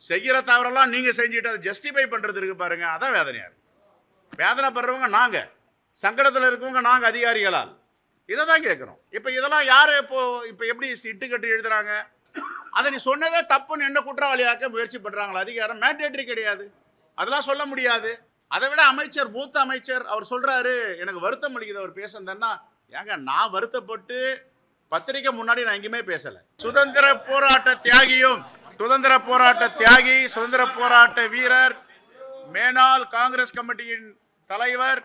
செய்கிற தவறெல்லாம் நீங்கள் செஞ்சுட்டு அதை ஜஸ்டிஃபை பண்ணுறது இருக்குது பாருங்கள் அதான் வேதனையாக வேதனை வேதனைப்படுறவங்க நாங்கள் சங்கடத்தில் இருக்கவங்க நாங்கள் அதிகாரிகளால். இதை தான் கேட்குறோம். இப்போ இதெல்லாம் யார் இப்போ இப்போ எப்படி இட்டு கட்டி எழுதுறாங்க? அதை நீ சொன்னதே தப்புன்னு என்ன குற்றவாளியாக்க முயற்சி பண்ணுறாங்களா அதிகாரம் மேண்டேட்ரி கிடையாது. அதெல்லாம் சொல்ல முடியாது. அதை விட அமைச்சர் மூத்த அமைச்சர் அவர் சொல்கிறாரு எனக்கு வருத்தம் அளிக்குது அவர் பேசுனதுன்னா ஏங்க நான் வருத்தப்பட்டு பத்திரிக்கை முன்னாடி நான் எங்கேயுமே பேசலை. சுதந்திர போராட்ட தியாகியும் சுதந்திர போராட்ட தியாகி சுதந்திர போராட்ட வீரர் மேனால் காங்கிரஸ் கமிட்டியின் தலைவர்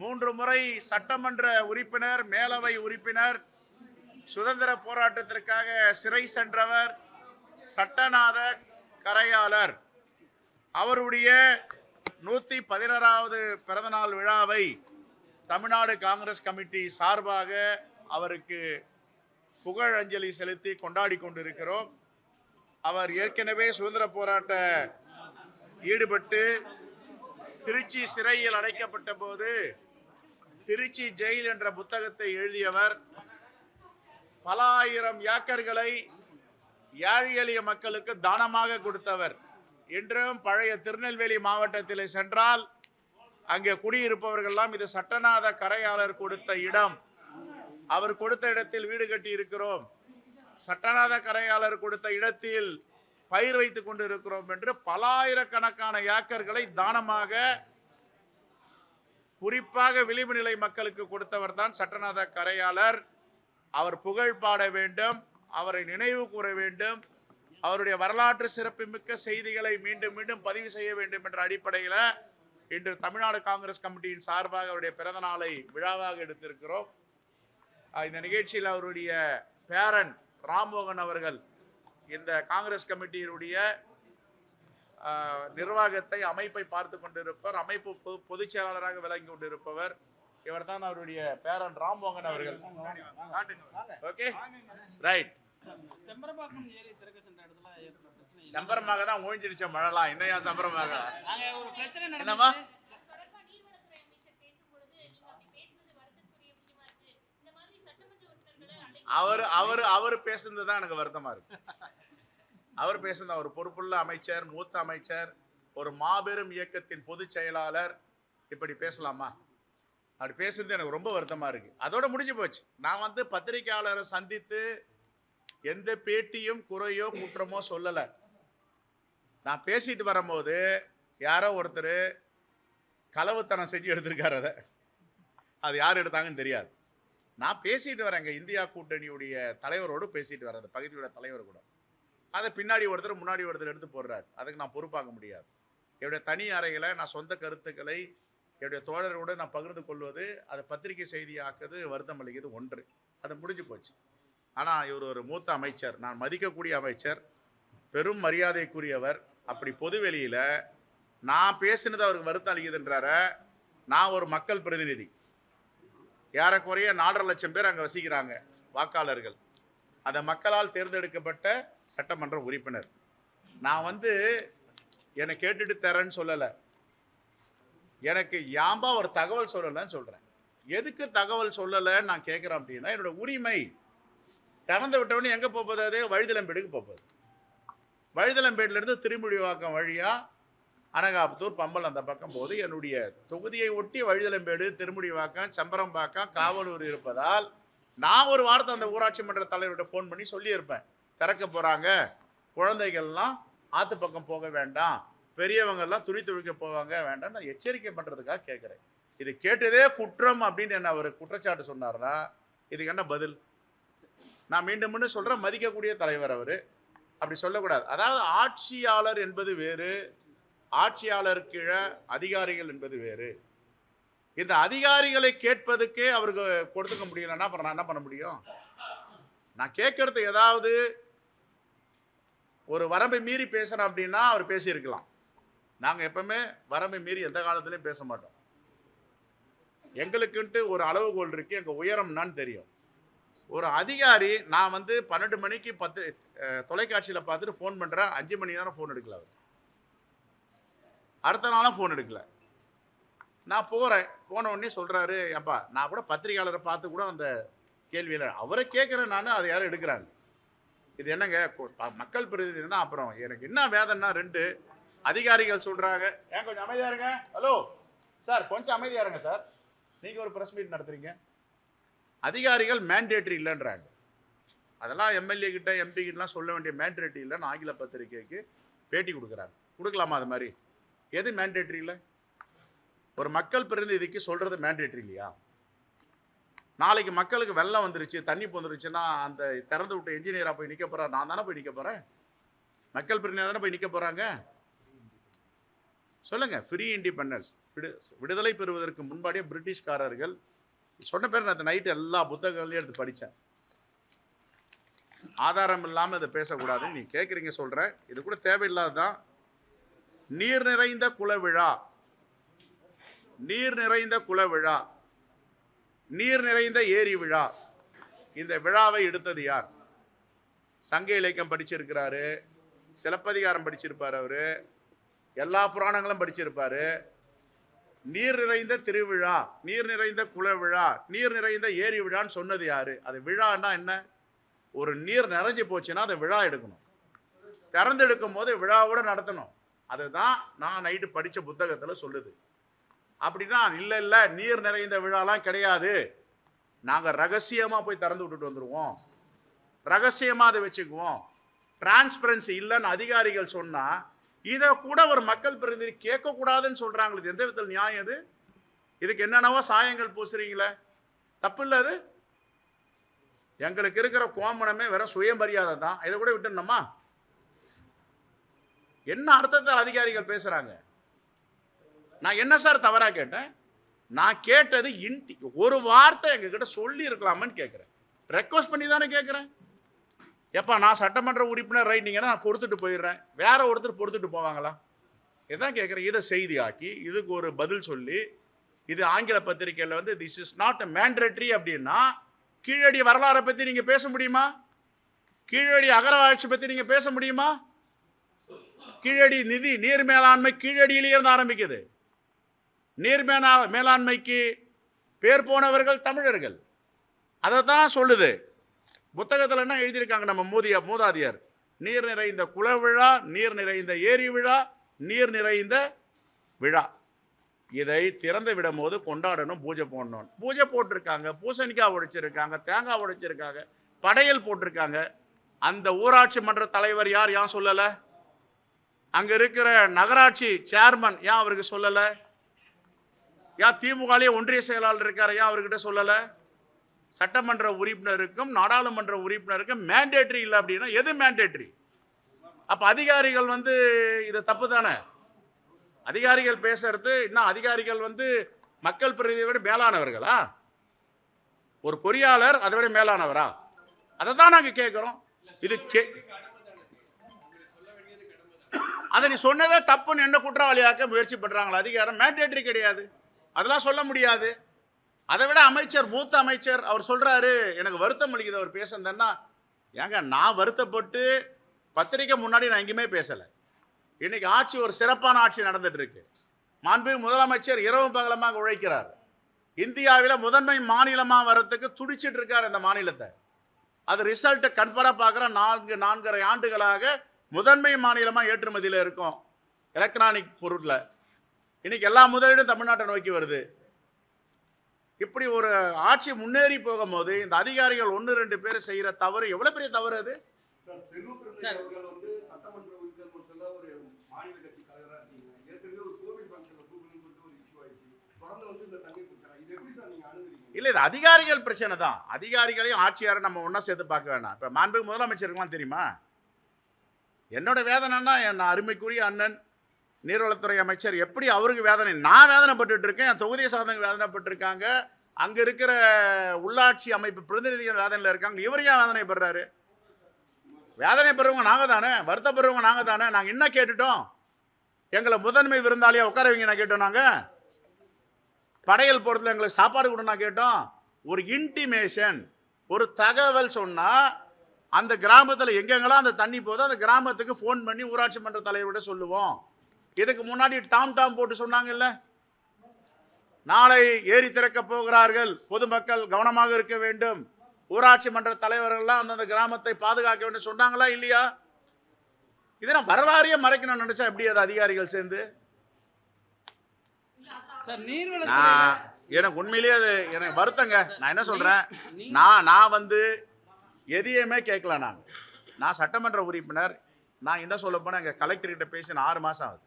மூன்று முறை சட்டமன்ற உறுப்பினர் மேலவை உறுப்பினர் சுதந்திர போராட்டத்திற்காக சிறை சென்றவர் சட்டநாத கரையாளர். அவருடைய நூற்றி பதினாறாவது பிறந்தநாள் விழாவை தமிழ்நாடு காங்கிரஸ் கமிட்டி சார்பாக அவருக்கு புகழஞ்சலி செலுத்தி கொண்டாடி கொண்டிருக்கிறோம். அவர் ஏற்கனவே சுதந்திர போராட்ட ஈடுபட்டு திருச்சி சிறையில் அடைக்கப்பட்ட போது திருச்சி ஜெயில் என்ற புத்தகத்தை எழுதியவர். பல ஆயிரம் ஏக்கர்களை ஏழை எளிய மக்களுக்கு தானமாக கொடுத்தவர். இன்றும் பழைய திருநெல்வேலி மாவட்டத்தில் சென்றால் அங்கே குடியிருப்பவர்கள்லாம் இது சட்டநாத கரையாளர் கொடுத்த இடம். அவர் கொடுத்த இடத்தில் வீடு கட்டி இருக்கிறோம் சட்டநாத கரையாளர் கொடுத்த இடத்தில் பயிர் வைத்துக் கொண்டிருக்கிறோம் என்று பலாயிரக்கணக்கான ஏக்கர்களை தானமாக குறிப்பாக விளிம்பு நிலை மக்களுக்கு கொடுத்தவர் தான் சட்டநாத கரையாளர். அவர் புகழ் பாட வேண்டும் அவரை நினைவு கூற வேண்டும் அவருடைய வரலாற்று சிறப்புமிக்க செய்திகளை மீண்டும் மீண்டும் பதிவு செய்ய வேண்டும் என்ற அடிப்படையில் இன்று தமிழ்நாடு காங்கிரஸ் கமிட்டியின் சார்பாக அவருடைய பிறந்த நாளை விழாவாக எடுத்திருக்கிறோம். இந்த நிகழ்ச்சியில் அவருடைய பேரன் ராம்மோகன் அவர்கள் இந்த காங்கிரஸ் கமிட்டியினுடைய நிர்வாகத்தை அமைப்பை பார்த்து கொண்டிருப்பவர் அமைப்பு பொது பொதுச் செயலாளராக விளங்கி கொண்டிருப்பவர். இவர் தான் அவருடைய பேரன் ராம்மோகன் அவர்கள். ஓகே? ரைட். சம்பரமாக தான் ஓய்ஞ்சிருச்ச மழைலாம். என்னையா சம்பரமாக நாங்க ஒரு பிரச்சனை என்னம்மா? நடந்துச்சு தொடர்பா நீர்வளத்துறை அமைச்சர் பேசும்பொழுது நீங்க அப்படி பேசுனது வருத்தத்துக்குரிய விஷயமா இருக்கு இந்த மாதிரி சட்டமன்ற உறுப்பினர்களை அழைக்க அவர் அவர் அவர் பேசுனது தான் எனக்கு வருத்தமா இருக்கு. அவர் பேசுனது அவர் பொறுப்புள்ள அமைச்சர் மூத்த அமைச்சர் ஒரு மாபெரும் இயக்கத்தின் பொதுச் செயலாளர் இப்படி பேசலாமா? அப்படி பேசுறது எனக்கு ரொம்ப வருத்தமா இருக்கு. அதோட முடிஞ்சு போச்சு. நான் வந்து பத்திரிகையாளரை சந்தித்து எந்த பேட்டியும் குறையோ குற்றமோ சொல்லலை. நான் பேசிட்டு வரும்போது யாரோ ஒருத்தர் களவுத்தனம் செஞ்சு எடுத்திருக்காரு அதை. அது யார் எடுத்தாங்கன்னு தெரியாது. நான் பேசிட்டு வரேங்க. இந்தியா கூட்டணியுடைய தலைவரோடு பேசிட்டு வரேன். அந்த பகுதியோட தலைவர் கூட. அதை பின்னாடி ஒருத்தர் முன்னாடி ஒருத்தர் எடுத்து போடுறாரு. அதுக்கு நான் பொறுப்பாக முடியாது. என்னுடைய தனி அறையில் நான் சொந்த கருத்துக்களை என்னுடைய தோழரோடு நான் பகிர்ந்து கொள்வது அதை பத்திரிகை செய்தியாக்குது வருத்தம் அளிக்கிறது ஒன்று. அது முடிஞ்சு போச்சு. ஆனால் இவர் ஒரு மூத்த அமைச்சர். நான் மதிக்கக்கூடிய அமைச்சர். பெரும் மரியாதைக்குரியவர். அப்படி பொதுவெளியில் நான் பேசினது அவருக்கு வருத்தம் அளிக்குதுன்றார நான் ஒரு மக்கள் பிரதிநிதி. ஏறக்குறைய நாலரை லட்சம் பேர் அங்கே வசிக்கிறாங்க வாக்காளர்கள். அந்த மக்களால் தேர்ந்தெடுக்கப்பட்ட சட்டமன்ற உறுப்பினர். நான் வந்து என்னை கேட்டுட்டு தரேன்னு சொல்லலை. எனக்கு யாம்பா ஒரு தகவல் சொல்லலைன்னு சொல்கிறேன் எதுக்கு தகவல் சொல்லலைன்னு நான் கேட்குறேன் அப்படின்னா என்னோட உரிமை திறந்து விட்டவொடனே எங்கே போகுது அது? வழுதலம்பேடுக்கு போகுது. வழுதலம்பேட்டிலேருந்து திருமுடிவாக்கம் வழியாக அனகாபுத்தூர் பம்பல் அந்த பக்கம் போது என்னுடைய தொகுதியை ஒட்டி வழுதலம்பேடு திருமுடிவாக்கம் சம்பரம்பாக்கம் காவலூர் இருப்பதால் நான் ஒரு வாரத்தை அந்த ஊராட்சி மன்ற தலைவர்கிட்ட ஃபோன் பண்ணி சொல்லியிருப்பேன். திறக்க போகிறாங்க குழந்தைகள்லாம் ஆற்று பக்கம் போக வேண்டாம். பெரியவங்கள்லாம் துணி துவைக்க போவாங்க வேண்டாம். நான் எச்சரிக்கை பண்ணுறதுக்காக கேட்குறேன். இது கேட்டதே குற்றம் அப்படின்னு என்ன அவர் குற்றச்சாட்டு சொன்னார்னா இதுக்கு என்ன பதில்? நான் மீண்டும் மீண்டும் சொல்கிறேன் மதிக்கக்கூடிய தலைவர் அவர். அப்படி சொல்லக்கூடாது. அதாவது ஆட்சியாளர் என்பது வேறு ஆட்சியாளர் கீழே அதிகாரிகள் என்பது வேறு. இந்த அதிகாரிகளை கேட்பதுக்கே அவருக்கு கொடுத்துக்க முடியலன்னா அப்புறம் நான் என்ன பண்ண முடியும்? நான் கேட்கறது ஏதாவது ஒரு வரம்பை மீறி பேசுகிறேன் அப்படின்னா அவர் பேசியிருக்கலாம். நாங்கள் எப்பவுமே வரம்பை மீறி எந்த காலத்துலையும் பேச மாட்டோம். எங்களுக்குன்ட்டு ஒரு அளவுகோல் இருக்குது எங்கள் உயரம் தெரியும். ஒரு அதிகாரி நான் வந்து பன்னெண்டு மணிக்கு பத்து தொலைக்காட்சியில் பார்த்துட்டு ஃபோன் பண்ணுறேன் அஞ்சு மணி நேரம் ஃபோன் எடுக்கல அவர். அடுத்த நாளும் ஃபோன் எடுக்கல. நான் போகிறேன் போன உடனே சொல்கிறாரு ஏப்பா நான் கூட பத்திரிகையாளரை பார்த்து கூட அந்த கேள்வியில் அவரை கேட்குறேன் நான் அதை யாரும் எடுக்கிறாங்க. இது என்னங்க? மக்கள் பிரதிநிதினா அப்புறம். எனக்கு என்ன வேதனைனா ரெண்டு அதிகாரிகள் சொல்கிறாங்க ஏன் கொஞ்சம் அமைதியாக இருங்க? ஹலோ? சார் கொஞ்சம் அமைதியாக இருங்க சார். நீங்கள் ஒரு ப்ரெஸ் மீட் நடத்துகிறீங்க அதிகாரிகள் மேண்டேட்ரி இல்லைன்றாங்க. அதெல்லாம் எம்எல்ஏ கிட்ட எம்பி கிட்டலாம் சொல்ல வேண்டிய மேண்டேட்ரி இல்லைன்னு ஆங்கில பத்திரிக்கைக்கு பேட்டி கொடுக்குறாங்க. கொடுக்கலாமா அது மாதிரி? எது மேண்டேட்ரி இல்லை? ஒரு மக்கள் பிரதிநிதிக்கு சொல்கிறது மேண்டேட்ரி இல்லையா? நாளைக்கு மக்களுக்கு வெள்ளம் வந்துருச்சு தண்ணி வந்துருச்சுன்னா அந்த திறந்து விட்ட என்ஜினியராக போய் நிற்க போகிறேன் நான் தானே போய் நிற்க போகிறேன் மக்கள் பிரதிநிதி தானே போய் நிற்க போகிறாங்க சொல்லுங்கள் ஃப்ரீ இண்டிபெண்டன்ஸ் விடு விடுதலை பெறுவதற்கு முன்பாடியே பிரிட்டிஷ்காரர்கள் சொன்ன பேர் நான் நைட்டு எல்லா புத்தகங்களையும் எடுத்து படித்தேன் ஆதாரம் இல்லாமல் இதை பேசக்கூடாதுன்னு நீ கேட்குறீங்க சொல்கிறேன் இது கூட தேவையில்லாததான் நீர் நிறைந்த குலவிழா. நீர் நிறைந்த குலவிழா. நீர் நிறைந்த ஏரி விழா. இந்த விழாவை எடுத்தது யார்? சங்க இலக்கியம் படிச்சிருக்கிறாரு. சிலப்பதிகாரம் படிச்சிருப்பார் அவர். எல்லா புராணங்களும் படிச்சிருப்பார். நீர் நிறைந்த திருவிழா நீர் நிறைந்த குலவிழா நீர் நிறைந்த ஏரி விழான்னு சொன்னது யார்? அது விழான்னா என்ன? ஒரு நீர் நிறைஞ்சு போச்சுன்னா அதை விழா எடுக்கணும். திறந்தெடுக்கும் போது விழாவோட நடத்தணும். அதுதான் நான் நைட்டு படித்த புத்தகத்தில் சொல்லுது. அப்படின்னா இல்லை இல்லை நீர் நிறைந்த விழாலாம் கிடையாது. நாங்கள் ரகசியமாக போய் திறந்து விட்டுட்டு வந்துடுவோம் ரகசியமாக அதை வச்சுக்குவோம். டிரான்ஸ்பரன்சி இல்லைன்னு அதிகாரிகள் சொன்னால் இதை கூட ஒரு மக்கள் பிரதிநிதி கேட்கக்கூடாதுன்னு சொல்கிறாங்களே இது எந்த விதத்தில் நியாயம் இது? இதுக்கு என்னென்னவோ சாயங்கள் பூசுறீங்களே. தப்பு இல்லை அது? எங்களுக்கு இருக்கிற கோமணமே வெறும் சுயமரியாதை தான். இதை கூட விட்டுனோமா என்ன அர்த்தத்தில் அதிகாரிகள் பேசுகிறாங்க நான் என்ன சார் தவறாக கேட்டேன்? நான் கேட்டது இன்டி ஒரு வார்த்தை எங்ககிட்ட சொல்லி இருக்கலாமான்னு கேட்குறேன் ரெக்வஸ்ட் பண்ணி தானே கேட்குறேன் எப்பா நான் சட்டமன்ற உறுப்பினர் ரைட்டிங்கன்னா நான் பொறுத்துட்டு போயிடுறேன். வேற ஒருத்தர் பொறுத்துட்டு போவாங்களா? இதான் கேட்குறேன் இதை செய்தியாக்கி இதுக்கு ஒரு பதில் சொல்லி இது ஆங்கில பத்திரிகையில் வந்து திஸ் இஸ் நாட் மேண்டேட்ரி அப்படின்னா கீழடி வரலாறை பற்றி நீங்கள் பேச முடியுமா? கீழடி அகரவாட்சி பற்றி நீங்கள் பேச முடியுமா? கீழடி நிதி நீர் மேலாண்மை கீழடியிலே இருந்து ஆரம்பிக்குது. நீர் மேலா மேலாண்மைக்கு பேர் போனவர்கள் தமிழர்கள். அதை தான் சொல்லுது. புத்தகத்தில் என்ன எழுதியிருக்காங்க நம்ம மூதிய மூதாதியர்? நீர் நிறைந்த குலவிழா நீர் நிறைந்த ஏரி விழா நீர் நிறைந்த விழா. இதை திறந்து விடும் போது கொண்டாடணும் பூஜை போடணும். பூஜை போட்டிருக்காங்க பூசணிக்காய் உடைச்சிருக்காங்க தேங்காய் உடைச்சிருக்காங்க படையல் போட்டிருக்காங்க. அந்த ஊராட்சி மன்ற தலைவர் யார் ஏன் சொல்லலை? அங்கே இருக்கிற நகராட்சி சேர்மன் ஏன் அவருக்கு சொல்லலை? ஏன் திமுகலேயே ஒன்றிய செயலாளர் இருக்கார் ஏன் அவர்கிட்ட சொல்லலை? சட்டமன்ற உறுப்பினருக்கும் நாடாளுமன்ற உறுப்பினருக்கும் மேண்டேட்ரி இல்லை அப்படின்னா எது மேண்டேட்ரி அப்போ அதிகாரிகள் வந்து இது தப்பு தானே? அதிகாரிகள் பேசுறது இன்னும் அதிகாரிகள் வந்து மக்கள் பிரதிநிதியை விட மேலானவர்களா? ஒரு பொறியாளர் அதை விட மேலானவரா? அதை தான் நாங்கள் கேட்குறோம் இது கே அதை நீ சொன்னதே தப்புன்னு என்ன குற்றவாளியாக்க முயற்சி பண்ணுறாங்களா அதிகாரம் மேண்டேட்ரி கிடையாது. அதெல்லாம் சொல்ல முடியாது. அதை விட அமைச்சர் மூத்த அமைச்சர் அவர் சொல்கிறாரு எனக்கு வருத்தம் அளிக்குது அவர் பேசுனதுன்னா ஏங்க நான் வருத்தப்பட்டு பத்திரிக்கை முன்னாடி நான் எங்கேயுமே பேசலை. இன்றைக்கி ஆட்சி ஒரு சிறப்பான ஆட்சி நடந்துகிட்ருக்கு இருக்கு மாண்புமிகு முதலமைச்சர் இரவு பகலமாக உழைக்கிறார். இந்தியாவில் முதன்மை மாநிலமாக வர்றதுக்கு துடிச்சிட்டு இருக்கார் இந்த மாநிலத்தை. அது ரிசல்ட்டை கண்பட பார்க்குற நான்கு நான்கரை ஆண்டுகளாக முதன்மை மாநிலமாக ஏற்றுமதியில் இருக்கும். எலக்ட்ரானிக் பொருளில் இன்னைக்கு எல்லா முதலீடும் தமிழ்நாட்டை நோக்கி வருது. இப்படி ஒரு ஆட்சி முன்னேறி போகும்போது இந்த அதிகாரிகள் ஒன்று ரெண்டு பேர் செய்கிற தவறு எவ்வளோ பெரிய தவறு அது? இல்லை இது அதிகாரிகள் பிரச்சனை தான். அதிகாரிகளையும் ஆட்சியாரை நம்ம ஒன்றா சேர்த்து பார்க்க வேணாம். இப்போ மாண்புமிகு முதலமைச்சருக்குலாம் தெரியுமா? என்னோட வேதனைன்னா என் அருமைக்குரிய அண்ணன் நீர்வளத்துறை அமைச்சர் எப்படி அவருக்கு வேதனை? நான் வேதனைப்பட்டு இருக்கேன் என் தொகுதியை சார்ந்தவங்க வேதனைப்பட்டிருக்காங்க. அங்கே இருக்கிற உள்ளாட்சி அமைப்பு பிரதிநிதிகள் வேதனையில் இருக்காங்க. இவர் ஏன் வேதனைப்படுறாரு? வேதனை பெறவங்க நாங்கள் தானே வருத்தப்படுறவங்க நாங்கள் தானே நாங்கள் என்ன கேட்டுட்டோம்? எங்களை முதன்மை விருந்தாளியாக உட்கார வைங்க நான் கேட்டோம் நாங்கள் படையல் போகிறதுல எங்களுக்கு சாப்பாடு கொடுனா கேட்டோம். ஒரு இன்டிமேஷன் ஒரு தகவல் சொன்னால் அந்த கிராமத்தில் எங்கெங்கெல்லாம் அந்த தண்ணி போதோ அந்த கிராமத்துக்கு ஃபோன் பண்ணி ஊராட்சி மன்ற தலைவர்கிட்ட சொல்லுவோம். இதுக்கு முன்னாடி டாம் டாம் போட்டு சொன்னாங்கல்ல? நாளை ஏரி திறக்க போகிறார்கள். பொதுமக்கள் கவனமாக இருக்க வேண்டும். ஊராட்சி மன்ற தலைவர்கள்லாம் அந்தந்த கிராமத்தை பாதுகாக்க வேண்டும் சொன்னாங்களா இல்லையா? இதை நான் வரலாறையே மறைக்கணும்னு நினைச்சா எப்படி அது அதிகாரிகள் சேர்ந்து? நான் எனக்கு உண்மையிலேயே அது எனக்கு வருத்தங்க. நான் என்ன சொல்றேன்? நீ- நான் நான் வந்து எதையுமே கேட்கல நான் நான் சட்டமன்ற உறுப்பினர் நான் என்ன சொல்ல போனால் எங்கள் கலெக்டர்கிட்ட பேசி நான் ஆறு மாதம் ஆகுது.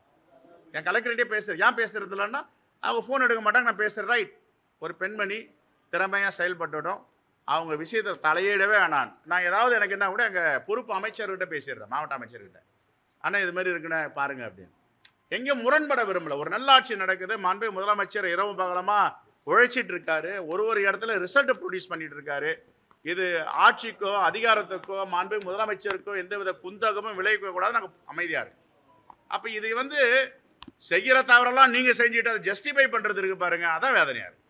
என் கலெக்டர்கிட்டே பேசுகிறேன் ஏன் பேசுறது இல்லைன்னா அவங்க ஃபோன் எடுக்க மாட்டாங்க நான் பேசுகிறேன் ரைட் ஒரு பெண்மணி திறமையாக செயல்பட்டுடும் அவங்க விஷயத்தை தலையிடவே வேணான் நான் ஏதாவது எனக்கு என்ன கூட எங்கள் பொறுப்பு அமைச்சர்கிட்ட பேசிடுறேன் மாவட்ட அமைச்சர்கிட்ட. அண்ணா இது மாதிரி இருக்குண்ணே பாருங்க அப்படின்னு. எங்கேயும் முரண்பட விரும்பல. ஒரு நல்லாட்சி நடக்குது மாண்பு முதலமைச்சர் இரவு பகலமாக உழைச்சிட்டு இருக்காரு ஒரு ஒரு இடத்துல ரிசல்ட்டு ப்ரொடியூஸ் பண்ணிட்டு இருக்காரு. இது ஆட்சிக்கோ அதிகாரத்துக்கோ மாண்பு முதலமைச்சருக்கோ எந்தவித குந்தகமும் விளைவிக்க கூடாது. நாங்கள் அமைதியாக இருக்கு அப்போ இது வந்து செய்கிற தவறெல்லாம் நீங்கள் செஞ்சுட்டு அதை ஜஸ்டிஃபை பண்ணுறது இருக்கு பாருங்கள் அதான் வேதனையாக இருக்கு.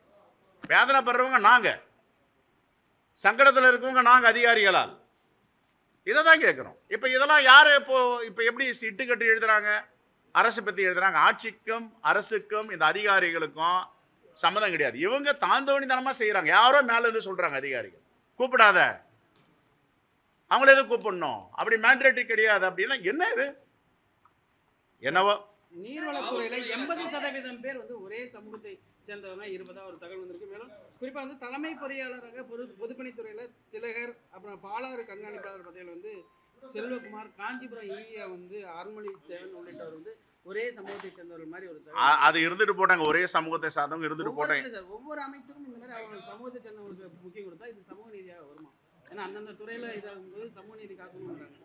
வேதனைப்படுறவங்க நாங்கள் சங்கடத்தில் இருக்கவங்க நாங்கள் அதிகாரிகளால். இதை தான் கேட்குறோம். இப்போ இதெல்லாம் யார் இப்போது இப்போ எப்படி இட்டு கட்டி எழுதுகிறாங்க அரசு பற்றி எழுதுகிறாங்க ஆட்சிக்கும் அரசுக்கும் இந்த அதிகாரிகளுக்கும் சம்மதம் கிடையாது. இவங்க தாந்தோணித்தனமாக செய்கிறாங்க யாரோ மேலே இருந்து சொல்கிறாங்க அதிகாரிகள். கூப்பிடாத. அவங்கள எதுவும் கூப்பிடணும்? அப்படி மேண்டேட்டி கிடையாது அப்படின்னா என்ன இது? என்னவோ? நீர்வளத்துறையில எண்பது சதவீதம் பேர் வந்து ஒரே சமூகத்தை சேர்ந்தவங்க இருப்பதா ஒரு தகவல் வந்திருக்கு. மேலும் குறிப்பாக வந்து தலைமை பொறியாளராக பொது பொதுப்பணித்துறையில் திலகர் அப்புறம் பாலாறு கண்காணிப்பாளர் பதவியில் வந்து செல்வகுமார் காஞ்சிபுரம் ஈயா வந்து அருள்மொழி தேவன் உள்ளிட்டவர் வந்து ஒரே சமூகத்தை சேர்ந்தவர்கள் மாதிரி ஒரு அது இருந்துட்டு போட்டாங்க. ஒரே சமூகத்தை சார்ந்தவங்க இருந்துட்டு போட்டாங்க. சார் ஒவ்வொரு அமைச்சரும் இந்த மாதிரி அவங்க சமூகத்தை சேர்ந்தவங்களுக்கு முக்கியம் கொடுத்தா இது சமூக நீதியாக வருமா? ஏன்னா அந்தந்த துறையில இதாகும்போது சமூக நீதி காக்கணும்ன்றாங்க.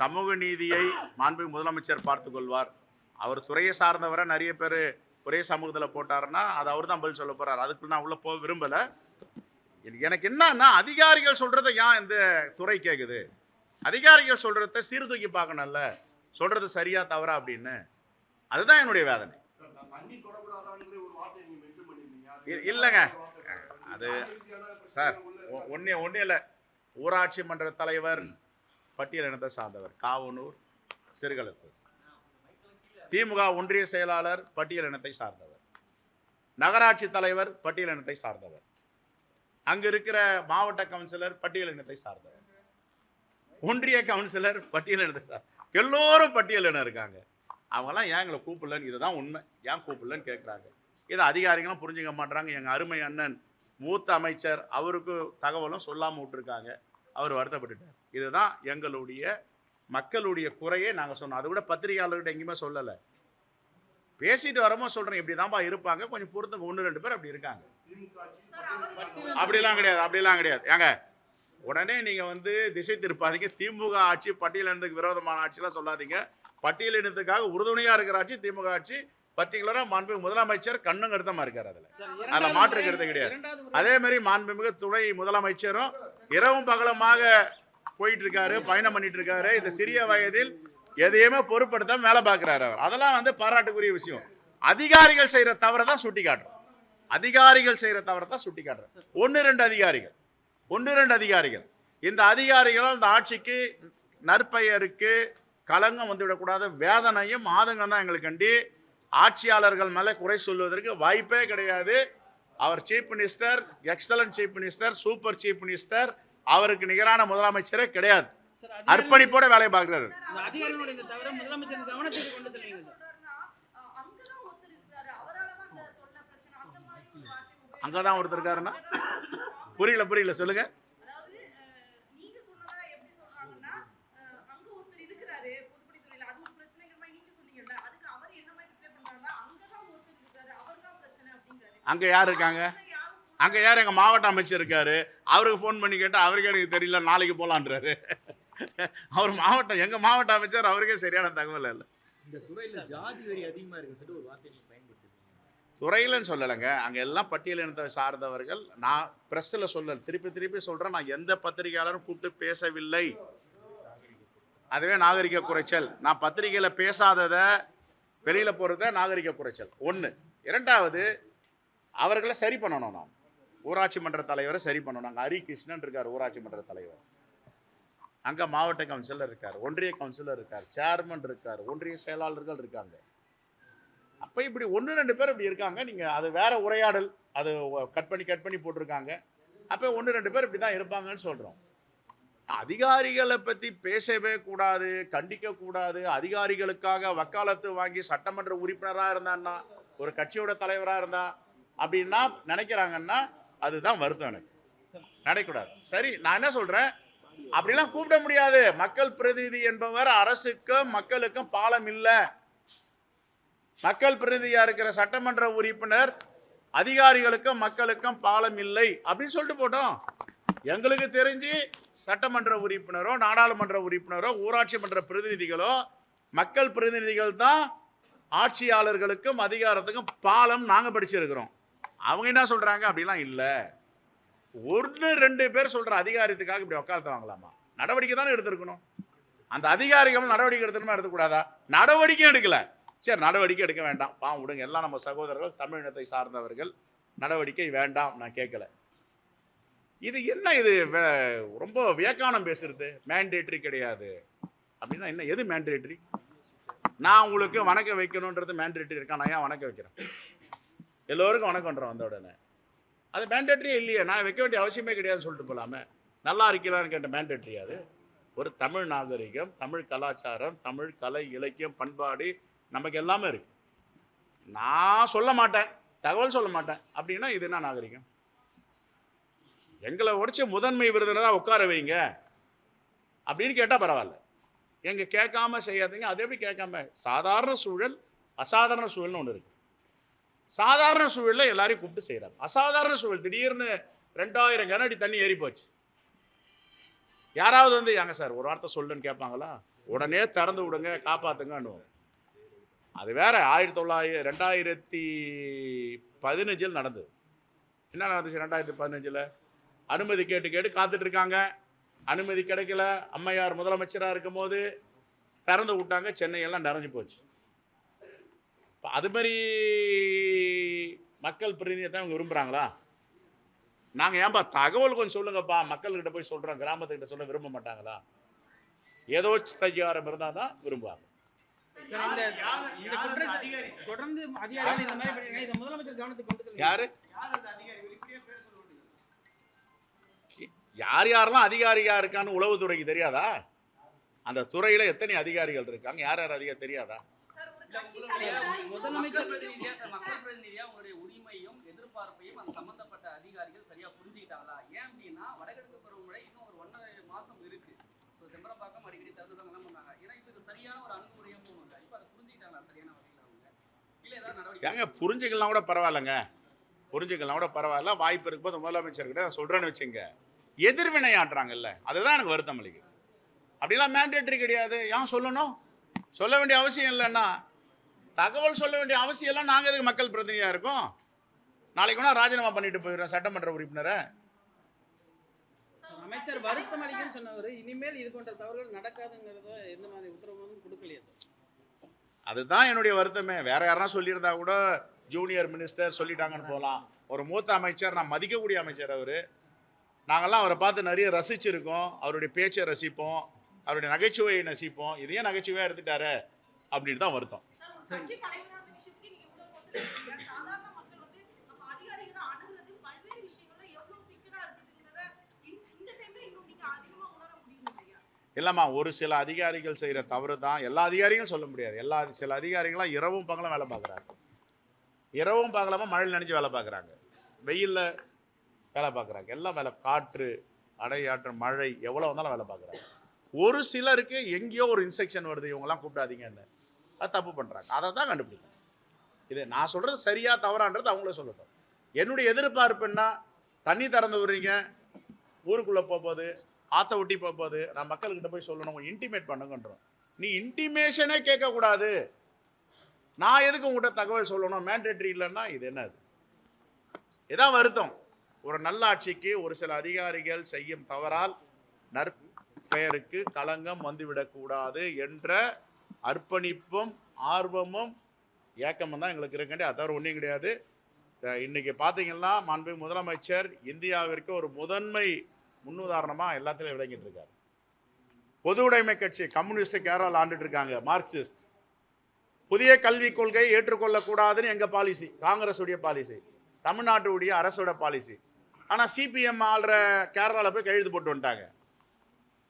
சமூக நீதியை மாண்பு முதலமைச்சர் பார்த்துக் கொள்வார். அவர் துறையை சார்ந்தவரை நிறைய பேர் ஒரே சமூகத்தில் போட்டாருன்னா அது அவர் தான் பதில் சொல்ல போறார். அதுக்குள்ள நான் உள்ள போக விரும்பல. எனக்கு என்னன்னா அதிகாரிகள் சொல்றதை ஏன் இந்த துறை கேட்குது அதிகாரிகள் சொல்றத சீர்தூக்கி பார்க்கணும்ல. சொல்றது சரியா தவறா அப்படின்னு. அதுதான் என்னுடைய வேதனை. இல்லைங்க. அது சார் ஒன்னே ஒன்றே இல்லை. ஊராட்சி மன்ற தலைவர் பட்டியல் இனத்தை சார்ந்தவர் காவனூர் சிறுகளத்தூர் திமுக ஒன்றிய செயலாளர் பட்டியல் இனத்தை சார்ந்தவர். நகராட்சி தலைவர் பட்டியல் இனத்தை சார்ந்தவர். அங்க இருக்கிற மாவட்ட கவுன்சிலர் பட்டியல் இனத்தை சார்ந்தவர். ஒன்றிய கவுன்சிலர் பட்டியல் சார் எல்லோரும் பட்டியல் இனம் இருக்காங்க? அவங்கெல்லாம் ஏன் எங்களை கூப்பிடலன்னு? இதுதான் உண்மை. ஏன் கூப்பிடலன்னு கேட்குறாங்க. இதை அதிகாரிகளும் புரிஞ்சுக்க மாட்றாங்க. எங்கள் அருமை அண்ணன் மூத்த அமைச்சர் அவருக்கு தகவலும் சொல்லாமல் விட்டுருக்காங்க. அவர் வருத்தப்பட்டுட்டார். இதுதான் எங்களுடைய மக்களுடைய குறையே நாங்கள் சொன்னோம். அதை விட பத்திரிகையாளர்கிட்ட எங்கேயுமே சொல்லலை. பேசிட்டு வரும்போது சொல்கிறேன் இப்படி தான்ப்பா இருப்பாங்க. கொஞ்சம் பொறுத்துங்க. ஒன்று ரெண்டு பேர் அப்படி இருக்காங்க. அப்படிலாம் கிடையாது அப்படிலாம் கிடையாது. ஏங்க உடனே நீங்கள் வந்து திசை திருப்பாதீங்க. திமுக ஆட்சி பட்டியலினத்துக்கு விரோதமான ஆட்சிலாம் சொல்லாதீங்க. பட்டியலினத்துக்காக உறுதுணையாக இருக்கிற ஆட்சி திமுக ஆட்சி பர்டிகுலராக மாண்பு முதலமைச்சர் கண்ணும் கருத்தமாக இருக்கார் அதில். அதுல மாற்று முறை- கருத்து கிடையாது. அதே மாதிரி மாண்புமிகு துணை முதலமைச்சரும் இரவும் பகலமாக போயிட்டு இருக்காரு பயணம் பண்ணிட்டு இருக்காரு இந்த சிறிய வயதில் எதையுமே பொருட்படுத்தாம வேலை பார்க்குறாரு அவர். அதெல்லாம் வந்து பாராட்டுக்குரிய விஷயம். அதிகாரிகள் செய்யற தவறை தான் சுட்டி காட்டுறோம் அதிகாரிகள் செய்யற தவறை தான் சுட்டி காட்டுறோம் ஒன்று ரெண்டு அதிகாரிகள். ஒன்று ரெண்டு அதிகாரிகள். இந்த அதிகாரிகளால் இந்த ஆட்சிக்கு நற்பெயருக்கு களங்கம் வந்துவிடக்கூடாத வேதனையும் ஆதங்கம் தான் எங்களுக்கு கண்டி. ஆட்சியாளர்கள் மேலே குறை சொல்வதற்கு வாய்ப்பே கிடையாது. அவர் chief minister excellent chief minister super chief minister அவருக்கு நிகரான முதலமைச்சரே கிடையாது. அர்ப்பணிப்போட வேலை பார்க்குறாரு. அங்கதான் ஒருத்தர் இருக்காருன்னா? புரியல புரியல சொல்லுங்க அதாவது, அஹ், நீங்க சொன்னதா எப்படி சொல்றாங்கன்னா, அஹ், அங்க ஒருத்தர் இருக்கிறாரு, பொதுப்பணித்துறையில. அது ஒரு பிரச்சனைங்கிற மாதிரி நீங்க சொன்னீங்கல்ல. அதுக்கு அவர் என்ன மாதிரி reply பண்றாருன்னா, அங்கதான் ஒருத்தர் இருக்காரு, அவர்தான் பிரச்சனை அப்படிங்கிறாரு. அங்கே யார் இருக்காங்க அங்கே யார் எங்கள் மாவட்ட அமைச்சர் இருக்காரு அவருக்கு ஃபோன் பண்ணி கேட்டால் அவருக்கு எனக்கு தெரியல நாளைக்கு போகலான்றாரு அவர் மாவட்டம் எங்கள் மாவட்ட அமைச்சர் அவருக்கே சரியான தகவல் இல்லை இந்த துறையில ஜாதி வெறி அதிகமா இருக்குன்னு சொல்லிட்டு ஒரு பயன்படுத்துறீங்க துறையிலன்னு சொல்லலைங்க. அங்கே எல்லாம் பட்டியலினத்தை சார்ந்தவர்கள். நான் ப்ரெஸ்ஸில் சொல்ல திருப்பி திருப்பி சொல்கிறேன் நான் எந்த பத்திரிகையாளரும் கூப்பிட்டு பேசவில்லை. அதுவே நாகரிக குறைச்சல். நான் பத்திரிகையில் பேசாததை வெளியில் போகிறத நாகரிக குறைச்சல். ஒன்று இரண்டாவது அவர்களை சரி பண்ணணும் நாம். ஊராட்சி மன்ற தலைவரை சரி பண்ணணும். அங்கே ஹரி கிருஷ்ணன் இருக்கார் ஊராட்சி மன்ற தலைவர். அங்கே மாவட்ட கவுன்சிலர் இருக்கார் ஒன்றிய கவுன்சிலர் இருக்கார் சேர்மன் இருக்கார் ஒன்றிய செயலாளர்கள் இருக்காங்க. அப்போ இப்படி ஒன்று ரெண்டு பேர் இப்படி இருக்காங்க. நீங்கள் அது வேற உரையாடல் அது கட் பண்ணி கட் பண்ணி போட்டிருக்காங்க. அப்போ ஒன்று ரெண்டு பேர் இப்படி தான் இருப்பாங்கன்னு சொல்கிறோம் அதிகாரிகளை பற்றி பேசவே கூடாது கண்டிக்க கூடாது. அதிகாரிகளுக்காக வக்காலத்து வாங்கி சட்டமன்ற உறுப்பினராக இருந்தான்னா ஒரு கட்சியோட தலைவராக இருந்தா அப்படின்னா நினைக்கிறாங்கன்னா அதுதான் வருத்தம் எனக்கு. நடக்கூடாது சரி நான் என்ன சொல்கிறேன் அப்படிலாம் கூப்பிட முடியாது. மக்கள் பிரதிநிதி என்பவர் அரசுக்கும் மக்களுக்கும் பாலம் இல்லை. மக்கள் பிரதிநிதியாக இருக்கிற சட்டமன்ற உறுப்பினர் அதிகாரிகளுக்கும் மக்களுக்கும் பாலம் இல்லை அப்படின்னு சொல்லிட்டு போட்டோம். எங்களுக்கு தெரிஞ்சு சட்டமன்ற உறுப்பினரோ நாடாளுமன்ற உறுப்பினரோ ஊராட்சி மன்ற பிரதிநிதிகளோ மக்கள் பிரதிநிதிகள் தான் ஆட்சியாளர்களுக்கும் அதிகாரத்துக்கும் பாலம் நாங்கள் படிச்சிருக்கிறோம். அவங்க என்ன சொல்கிறாங்க அப்படிலாம் இல்லை. ஒன்று ரெண்டு பேர் சொல்கிற அதிகாரத்துக்காக இப்படி உட்காந்து வாங்கலாமா நடவடிக்கை தானே எடுத்திருக்கணும். அந்த அதிகாரிகள் நடவடிக்கை எடுத்துணுமா எடுக்கக்கூடாதா நடவடிக்கையும் எடுக்கலை. சரி நடவடிக்கை எடுக்க வேண்டாம். பாவம் விடுங்க. எல்லாம் நம்ம சகோதரர்கள் தமிழினத்தை சார்ந்தவர்கள். நடவடிக்கை வேண்டாம் நான் கேட்கல. இது என்ன இது? வே- ரொம்ப வியக்கானம் பேசுறது. மேண்டேட்ரி கிடையாது. அப்படின்னா என்ன? எது மேண்டேட்ரி நான் உங்களுக்கு வணக்கம் வைக்கணுன்றது மேண்டேட்ரி இருக்கா? நான் ஏன் வணக்கம் வைக்கிறேன்? எல்லோருக்கும் வணக்கம்ன்றோம் வந்த உடனே. அது மேண்டேட்ரியே இல்லையே. நான் வைக்க வேண்டிய அவசியமே கிடையாதுன்னு சொல்லிட்டு போகலாமே நல்லா இருக்கலான்னு கேட்ட மேண்டேட்ரி அது. ஒரு தமிழ் நாகரிகம் தமிழ் கலாச்சாரம் தமிழ் கலை இலக்கியம் பண்பாடு நமக்கு எல்லாமே இருக்கு. நான் சொல்ல மாட்டேன் தகவல் சொல்ல மாட்டேன். அப்படின்னா இது என்ன நாகரிகம்? எங்களை உடச்சி முதன்மை விருதுனராக உட்கார வைங்க. அப்படின்னு கேட்டால் பரவாயில்ல. எங்கள் கேட்காம செய்யாதீங்க அது எப்படி கேட்காம? சாதாரண சூழல் அசாதாரண சூழல்னு ஒன்று இருக்குது சாதாரண சூழலில் எல்லாரையும் கூப்பிட்டு செய்கிறாங்க அசாதாரண சூழல் திடீர்னு ரெண்டாயிரம் கனடி தண்ணி ஏறி போச்சு. யாராவது வந்து ஏங்க சார் ஒரு வார்த்தை சொல்லுன்னு கேட்பாங்களா? உடனே திறந்து விடுங்க காப்பாற்றுங்கன்னு அது வேற. ஆயிரத்தி தொள்ளாயிரம் ரெண்டாயிரத்தி பதினஞ்சில் நடந்தது. என்ன நடந்துச்சு ரெண்டாயிரத்தி பதினஞ்சில்? அனுமதி கேட்டு கேட்டு காத்துட்ருக்காங்க அனுமதி கிடைக்கல. அம்மையார் முதலமைச்சராக இருக்கும்போது திறந்து விட்டாங்க. சென்னையெல்லாம் நிறைஞ்சு போச்சு. இப்போ அது மாதிரி மக்கள் பிரதிநிதியை அவங்க விரும்புகிறாங்களா நாங்கள் ஏன்பா தகவல் கொஞ்சம் சொல்லுங்கப்பா. மக்கள்கிட்ட போய் சொல்கிறோம் கிராமத்துக்கிட்ட சொல்ல விரும்ப மாட்டாங்களா? ஏதோ தஜிகாரம் இருந்தால் தான் விரும்புவாங்க சார், இந்த இந்த குற்றத்தை தொடர்ந்து அதிகாரிகள் இந்த மாதிரி பண்ணிருக்காங்க இதை முதலமைச்சர் கவனத்துக்கு கொண்டு செல்லுங்க. யாரு? யார் யாரெல்லாம் அதிகாரியா இருக்கான்னு உளவுத்துறைக்கு தெரியாதா? அந்த துறையில எத்தனை அதிகாரிகள் இருக்காங்க? யார் யார் அதிகாரி தெரியாதா? முதலமைச்சர் மக்கள் பிரதிநிதியா சார், மக்கள் பிரதிநிதியா உங்களுடைய உரிமையும் எதிர்பார்ப்பையும் அந்த சம்பந்தப்பட்ட அதிகாரிகள் சரியா புரிஞ்சுக்கிட்டாங்களா? ஏன் அப்படின்னா வடகிழக்கு பருவமழை இன்னும் ஒரு ஒன்றரை மாசம் இருக்கு. ஸோ செம்பரப்பாக்கம் அடிக்கடி திறந்துதான் என்ன பண்ணாங்க ஏன்னா இதுக்கு சரியான ஒரு அணுகுமுறையா ஏங்க புரிஞ்சுக்கலாம் கூட பரவாயில்லைங்க. புரிஞ்சுக்கலாம் கூட பரவாயில்ல. வாய்ப்பு இருக்கும்போது முதலமைச்சர்கிட்ட நான் சொல்றேன்னு வச்சுங்க எதிர்வினை ஆட்டுறாங்கல்ல அதுதான் எனக்கு வருத்தம் அளிக்குது. அப்படிலாம் மேண்டேட்டரி கிடையாது. ஏன் சொல்லணும்? சொல்ல வேண்டிய அவசியம் இல்லைன்னா தகவல் சொல்ல வேண்டிய அவசியம் இல்லை நாங்கள் எதுக்கு மக்கள் பிரதிநிதியாக இருக்கோம்? நாளைக்கு வேணா ராஜினாமா பண்ணிட்டு போயிடுறோம் சட்டமன்ற உறுப்பினரை. சார், அமைச்சர் வருத்தம் அளிக்கும் சொன்னவர் இனிமேல் இது போன்ற தவறுகள் நடக்காதுங்கிறத எந்த மாதிரி உத்தரவும் கொடுக்கலையே அதுதான் என்னுடைய வருத்தமே. வேற யாரா சொல்லியிருந்தா கூட ஜூனியர் மினிஸ்டர் சொல்லிட்டாங்கன்னு போகலாம் ஒரு மூத்த அமைச்சர் நான் மதிக்கக்கூடிய அமைச்சர் அவர். நாங்கள்லாம் அவரை பார்த்து நிறைய ரசிச்சிருக்கோம். அவருடைய பேச்சை ரசிப்போம். அவருடைய நகைச்சுவையை ரசிப்போம் இதையே நகைச்சுவையாக எடுத்துட்டாரு அப்படின்னு தான் வருத்தம் சார், ஒரு கட்சி தலைவரா அந்த விஷயத்துக்கு நீங்க இவ்வளவு ஒத்துழைக்கிறீங்க. சாதாரண மக்கள் வந்து நம்ம அதிகாரிகளை அணுகுறது பல்வேறு விஷயங்கள்ல எவ்வளவு சிக்கலா இருக்குதுங்கிறத இந்த- இந்த டைம்ல இன்னும் நீங்க அதிகமா உணர முடியும் இல்லையா இல்லைம்மா ஒரு சில அதிகாரிகள் செய்கிற தவறு தான். எல்லா அதிகாரிகளும் சொல்ல முடியாது. எல்லா சில அதிகாரிகளாம் இரவும் பகலும் வேலை பார்க்குறாங்க. இரவும் பகலமாக மழையில் நினைச்சு வேலை பார்க்குறாங்க. வெயிலில் வேலை பார்க்குறாங்க. எல்லாம் வேலை காற்று அடையாற்று மழை எவ்வளோ வந்தாலும் வேலை பார்க்குறாங்க. ஒரு சிலருக்கு எங்கேயோ ஒரு இன்ஸ்ட்ரக்ஷன் வருது இவங்கெல்லாம் கூப்பிடாதீங்கன்னு அது தப்பு பண்ணுறாங்க அதை தான் கண்டுபிடிக்கணும். இது நான் சொல்கிறது சரியாக தவறான்றது அவங்களே சொல்லட்டும். என்னுடைய எதிர்பார்ப்புன்னா தண்ணி திறந்து விடுறீங்க ஊருக்குள்ளே போகும்போது ஆற்ற ஒட்டி போகும்போது நான் மக்கள்கிட்ட போய் சொல்லணும் இன்டிமேட் பண்ணுங்கன்றோம். நீ இன்டிமேஷனே கேட்கக்கூடாது. நான் எதுக்கு உங்கள்கிட்ட தகவல் சொல்லணும்? மேண்டேட்ரி இல்லைன்னா இது என்னது? இதான் வருத்தம். ஒரு நல்லாட்சிக்கு ஒரு சில அதிகாரிகள் செய்யும் தவறால் நற்பெயருக்கு களங்கம் வந்துவிடக்கூடாது என்ற அர்ப்பணிப்பும் ஆர்வமும் ஏக்கமும் தான் எங்களுக்கு இருக்காண்டி அதாவது ஒன்றும் கிடையாது. இன்றைக்கி இன்னைக்கு பார்த்தீங்கன்னா மாண்பு முதலமைச்சர் இந்தியாவிற்கு ஒரு முதன்மை முன்னுதாரணமாக எல்லாத்துலேயும் விளங்கிட்டு இருக்காரு பொது உடைமை கட்சி கம்யூனிஸ்ட் கேரளாவில் ஆண்டுட்டு இருக்காங்க மார்க்சிஸ்ட். புதிய கல்விக் கொள்கையை ஏற்றுக்கொள்ளக்கூடாதுன்னு எங்கள் பாலிசி? காங்கிரஸுடைய பாலிசி. தமிழ்நாட்டுடைய அரசோட பாலிசி. ஆனால் சிபிஎம் ஆள்ற கேரளாவில் போய் கையெழுத்து போட்டு வந்துட்டாங்க.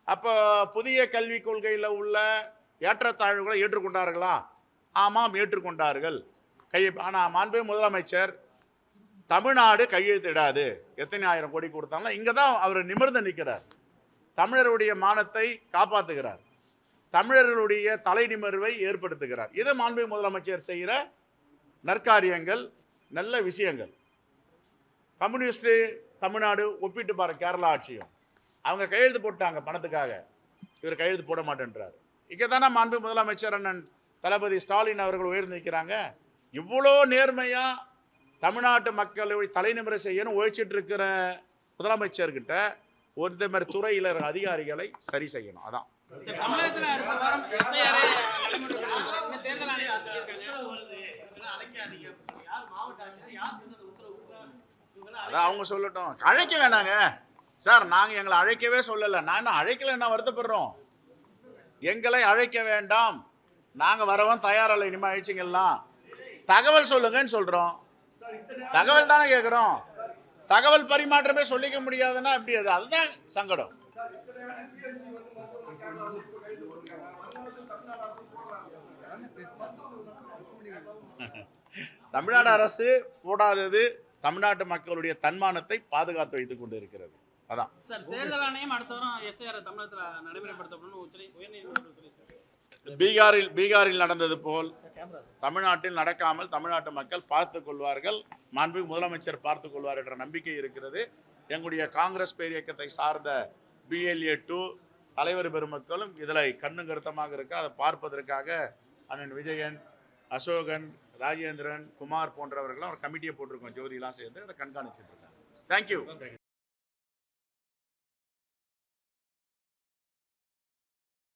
அப்போ புதிய கல்விக் கொள்கையில் உள்ள ஏற்றத்தாழ்வுகளை ஏற்றுக்கொண்டார்களா? ஆமாம் ஏற்றுக்கொண்டார்கள். கை ஆனால் மாண்பு முதலமைச்சர் தமிழ்நாடு கையெழுத்திடாது. எத்தனை ஆயிரம் கோடி கொடுத்தாலும் இங்கே தான் அவர் நிமிர்ந்து நிற்கிறார் தமிழருடைய மானத்தை காப்பாற்றுகிறார் தமிழர்களுடைய தலை நிமிர்வை ஏற்படுத்துகிறார். இது மாண்பு முதலமைச்சர் செய்கிற நற்காரியங்கள் நல்ல விஷயங்கள். கம்யூனிஸ்ட்டு தமிழ்நாடு ஒப்பிட்டு பாரு கேரளா ஆட்சியும். அவங்க கையெழுத்து போட்டாங்க பணத்துக்காக. இவர் கையெழுத்து போட மாட்டேன்றார். இங்கே தானே மாண்பு முதலமைச்சர் அண்ணன் தளபதி ஸ்டாலின் அவர்கள் உயர்ந்து நிற்கிறாங்க இவ்வளோ நேர்மையாக தமிழ்நாட்டு மக்களுடைய தலைநிமிர செய்யணும் உழைச்சிட்டு இருக்கிற முதலமைச்சர்கிட்ட ஒரு மாதிரி துறையில் இருக்கிற அதிகாரிகளை சரி செய்யணும். அதான். அதான் அவங்க சொல்லட்டும். அழைக்க வேணாங்க. சார் நாங்கள் எங்களை அழைக்கவே சொல்லலை. நான் என்ன அழைக்கல என்ன வருத்தப்படுறோம்? எங்களை அழைக்க வேண்டாம். நாங்கள் வரவும் தயாரில்லை. இனிமேல் அழைச்சிங்கலாம் தகவல் சொல்லுங்கன்னு சொல்கிறோம் தகவல் தானே கேட்குறோம் தகவல் பரிமாற்றமே சொல்லிக்க முடியாதுன்னா எப்படி அது? அதுதான் சங்கடம். தமிழ்நாடு அரசு போடாதது தமிழ்நாட்டு மக்களுடைய தன்மானத்தை பாதுகாத்து வைத்துக் கொண்டு இருக்கிறது அதான். சார் தேர்தல் ஆணையம் அடுத்த வாரம் எஸ்ஐஆர் தமிழகத்தில் நடைமுறைப்படுத்தப்படும் உச்ச உயர்நீதிமன்றம் பீகாரில் பீகாரில் நடந்தது போல் தமிழ்நாட்டில் நடக்காமல் தமிழ்நாட்டு மக்கள் பார்த்துக் கொள்வார்கள். மாண்புமிகு முதலமைச்சர் பார்த்துக் கொள்வார் என்ற நம்பிக்கை இருக்கிறது. எங்களுடைய காங்கிரஸ் பேரியக்கத்தை சார்ந்த பிஎல்ஏ டூ தலைவர் பெருமக்களும் இதில் கண்ணும் கருத்தமாக இருக்கு அதை பார்ப்பதற்காக அண்ணன் விஜயன் அசோகன் ராஜேந்திரன் குமார் போன்றவர்களும் ஒரு கமிட்டியை போட்டிருக்கோம். ஜோதிலாம் சேர்ந்து அதை கண்காணிச்சுட்டு இருக்காங்க. தேங்க்யூ